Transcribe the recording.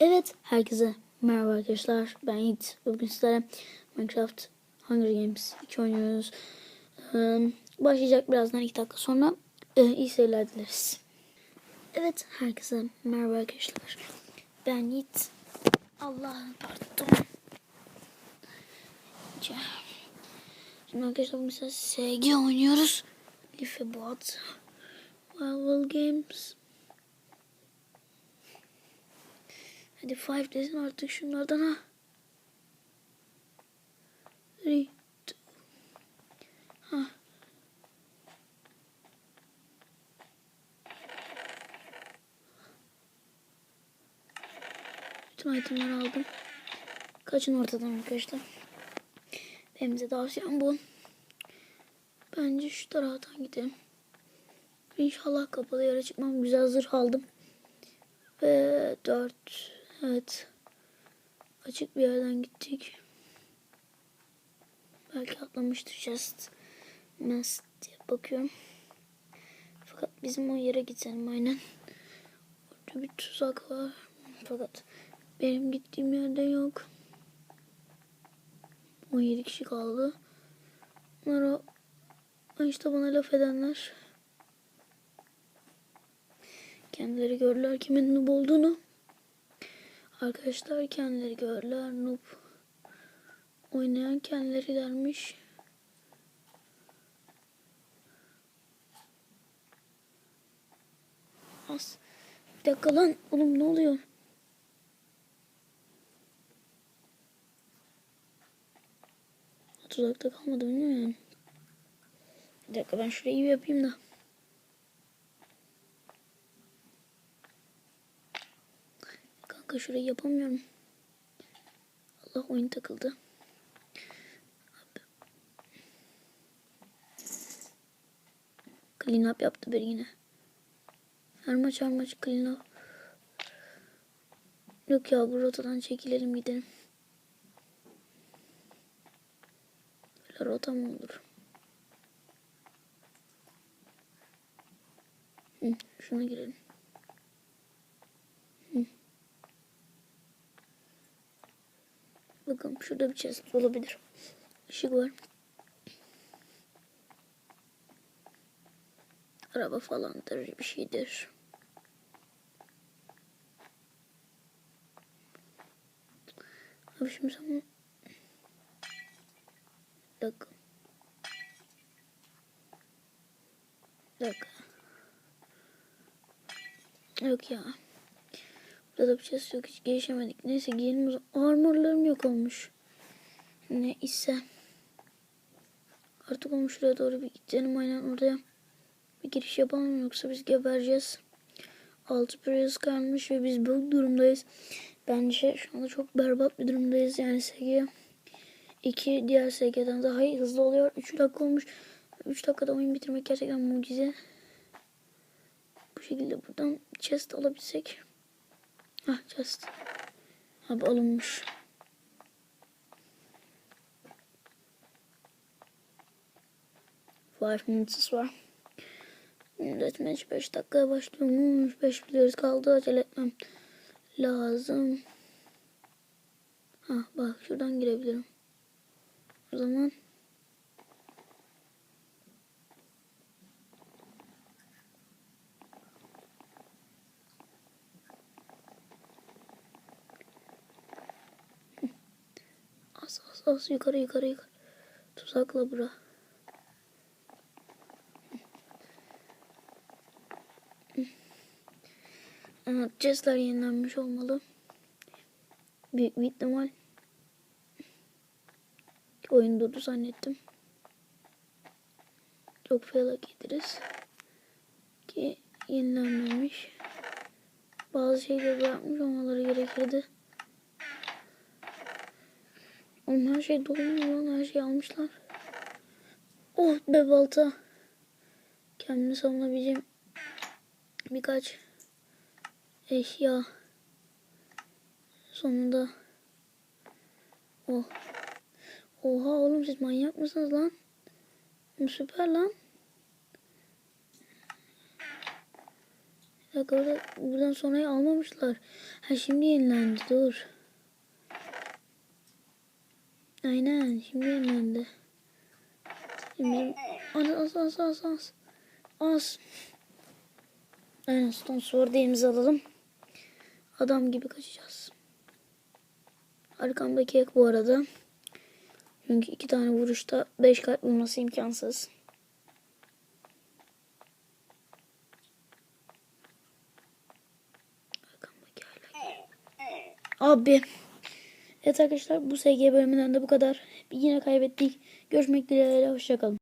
Evet, herkese merhaba arkadaşlar. Ben Yiğit. Bugün sizlere Minecraft Hunger Games 2 oynuyoruz. Ee, başlayacak birazdan 2 dakika sonra. Ee, iyi seyirler dileriz. Evet, herkese merhaba arkadaşlar. Ben Yiğit. Allah'ım pardon. Şimdi arkadaşlar bugün SG oynuyoruz. Life Bot. Survival Games. Hadi five desin artık şunlardan ha. Three. Ha. Bütün itemleri aldım. Kaçın ortadan arkadaşlar. Benim de tavsiyem bu. Bence şu taraftan gidelim. İnşallah kapalı yere çıkmam. Güzel zırh aldım. Ve dört. Evet. Açık bir yerden gittik. Belki atlamıştır just. Nest diye bakıyorum. Fakat bizim o yere gidelim aynen. Orada bir tuzak var. Fakat benim gittiğim yerde yok. 17 kişi kaldı. Bunlar o işte bana laf edenler. Kendileri gördüler kimin noob olduğunu. Arkadaşlar kendileri gördüler noob. Oynayan kendileri dermiş. As. Bir dakika lan. Oğlum ne oluyor? Tuzakta kalmadı değil yani? Bir dakika ben şurayı yapayım da. Kanka şurayı yapamıyorum. Allah oyun takıldı. Clean up yaptı bir yine. Her maç her maç clean up. Yok ya bu rotadan çekilelim gidelim. Böyle rota mı olur? Hı, şuna girelim. Hı. Bakın şurada bir chest olabilir. Işık var. Araba falandır bir şeydir. Abi şimdi sen. Bir dakika. Dakika. Yok ya. Şey yok. Hiç gelişemedik. Neyse giyelim. Armorlarım yok olmuş. Ne ise. Artık onu şuraya doğru bir gidelim. Aynen oraya bir giriş yapalım. Yoksa biz gebereceğiz. Altı pürez kalmış ve biz bu durumdayız. Bence şu anda çok berbat bir durumdayız. Yani SG 2 diğer SG'den daha hızlı oluyor. 3 dakika olmuş. 3 dakikada oyun bitirmek gerçekten mucize. Bu şekilde buradan chest alabilsek. Hah chest. Abi alınmış. Five minutes var. Deathmatch 5 dakikaya başlıyormuş. 5 biliyoruz kaldı. Acele etmem lazım. Ha bak şuradan girebilirim. O zaman Az az yukarı yukarı yukarı. Tuzakla bura. Evet, chestler yenilenmiş olmalı. Büyük bir ihtimal. Oyun durdu zannettim. Çok felak ederiz. Ki yenilenmemiş. Bazı şeyleri bırakmış olmaları gerekirdi. Oğlum her şey dolu lan? Her şeyi almışlar. Oh be balta. Kendimi savunabileceğim birkaç eşya. Sonunda. Oh. Oha oğlum siz manyak mısınız lan? Süper lan. dakika burada, buradan sonrayı almamışlar. Ha şimdi yenilendi dur. Aynen şimdi yenilendi. Şimdi az az az az az. Aynen Stone Sword'u elimize alalım. Adam gibi kaçacağız. Arkamdaki ek bu arada. Çünkü iki tane vuruşta 5 kalp bulması imkansız. Arkamdaki hala. Abi. Evet arkadaşlar bu SG bölümünden de bu kadar. Yine kaybettik. Görüşmek dileğiyle. Hoşçakalın.